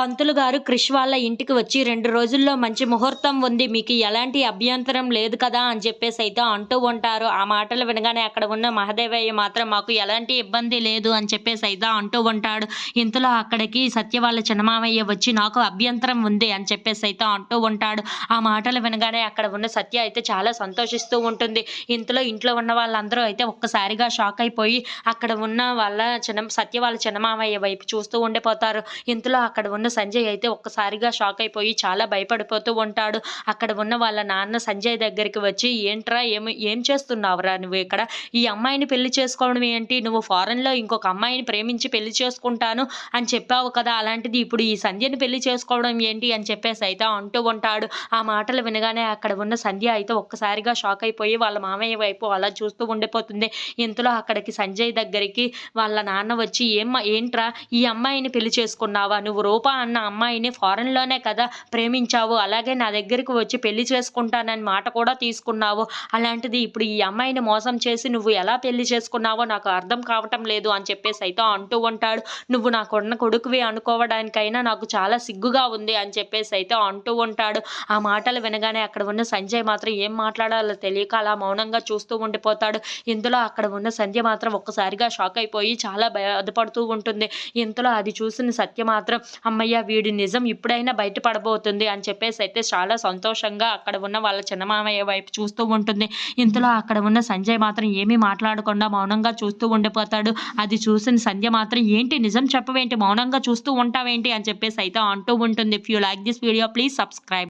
పంతులు గారు క్రిష్ వాళ్ళ ఇంటికి వచ్చి రెండు రోజుల్లో మంచి ముహూర్తం ఉంది మీకు ఎలాంటి అభ్యంతరం లేదు కదా అని చెప్పేసి అయితే అంటూ ఉంటారు. ఆ మాటలు వినగానే అక్కడ ఉన్న మహదేవయ్య మాత్రం మాకు ఎలాంటి ఇబ్బంది లేదు అని చెప్పేసి అయితే అంటూ ఉంటాడు. ఇంతలో అక్కడికి సత్య వాళ్ళ చిన్నమామయ్య వచ్చి నాకు అభ్యంతరం ఉంది అని చెప్పేసి అయితే అంటూ ఉంటాడు. ఆ మాటలు వినగానే అక్కడ ఉన్న సత్య అయితే చాలా సంతోషిస్తూ ఉంటుంది. ఇంతలో ఇంట్లో ఉన్న వాళ్ళందరూ అయితే ఒక్కసారిగా షాక్ అయిపోయి అక్కడ ఉన్న వాళ్ళ చిన్న సత్య వాళ్ళ చిన్నమామయ్య వైపు చూస్తూ ఉండిపోతారు. ఇంతలో అక్కడ ఉన్న సంజయ్ అయితే ఒక్కసారిగా షాక్ అయిపోయి చాలా భయపడిపోతూ ఉంటాడు. అక్కడ ఉన్న వాళ్ళ నాన్న సంజయ్ దగ్గరికి వచ్చి ఏంట్రా ఏమి ఏం చేస్తున్నావురా నువ్వు ఇక్కడ? ఈ అమ్మాయిని పెళ్ళి చేసుకోవడం ఏంటి? నువ్వు ఫారెన్లో ఇంకొక అమ్మాయిని ప్రేమించి పెళ్ళి చేసుకుంటాను అని చెప్పావు కదా అలాంటిది ఇప్పుడు ఈ సంధ్యని పెళ్ళి చేసుకోవడం ఏంటి? అని చెప్పేసి అయితే అంటూ ఉంటాడు. ఆ మాటలు వినగానే అక్కడ ఉన్న సంధ్య అయితే ఒక్కసారిగా షాక్ అయిపోయి వాళ్ళ మామయ్య వైపు అలా చూస్తూ ఉండిపోతుంది. ఇంతలో అక్కడికి సంజయ్ దగ్గరికి వాళ్ళ నాన్న వచ్చి ఏం ఏంట్రా? ఈ అమ్మాయిని పెళ్ళి చేసుకున్నావా? నువ్వు రూపా అన్న అమ్మాయిని ఫారెన్లోనే కదా ప్రేమించావు. అలాగే నా దగ్గరికి వచ్చి పెళ్ళి చేసుకుంటానని మాట కూడా తీసుకున్నావు. అలాంటిది ఇప్పుడు ఈ అమ్మాయిని మోసం చేసి నువ్వు ఎలా పెళ్ళి చేసుకున్నావో నాకు అర్థం కావటం లేదు అని చెప్పేసి అయితే అంటూ ఉంటాడు. నువ్వు నాకున్న కొడుకువి అనుకోవడానికైనా నాకు చాలా సిగ్గుగా ఉంది అని చెప్పేసి అయితే అంటూ ఉంటాడు. ఆ మాటలు వినగానే అక్కడ ఉన్న సంజయ్ మాత్రం ఏం మాట్లాడాలో తెలియక అలా మౌనంగా చూస్తూ ఉండిపోతాడు. ఇందులో అక్కడ ఉన్న సంధ్య మాత్రం ఒక్కసారిగా షాక్ అయిపోయి చాలా బాధపడుతూ ఉంటుంది. ఇంతలో అది చూసిన సత్య మాత్రం అమ్మయ్య వీడి నిజం ఇప్పుడైనా బయటపడబోతుంది అని చెప్పేసి అయితే చాలా సంతోషంగా అక్కడ ఉన్న వాళ్ళ చిన్నమామయ్య వైపు చూస్తూ ఉంటుంది. ఇంతలో అక్కడ ఉన్న సంజయ్ మాత్రం ఏమీ మాట్లాడకుండా మౌనంగా చూస్తూ ఉండిపోతాడు. అది చూసిన సంధ్య మాత్రం ఏంటి నిజం చెప్పవేంటి? మౌనంగా చూస్తూ ఉంటావేంటి? అని చెప్పేసి అయితే అంటూ ఉంటుంది. If you like this video please subscribe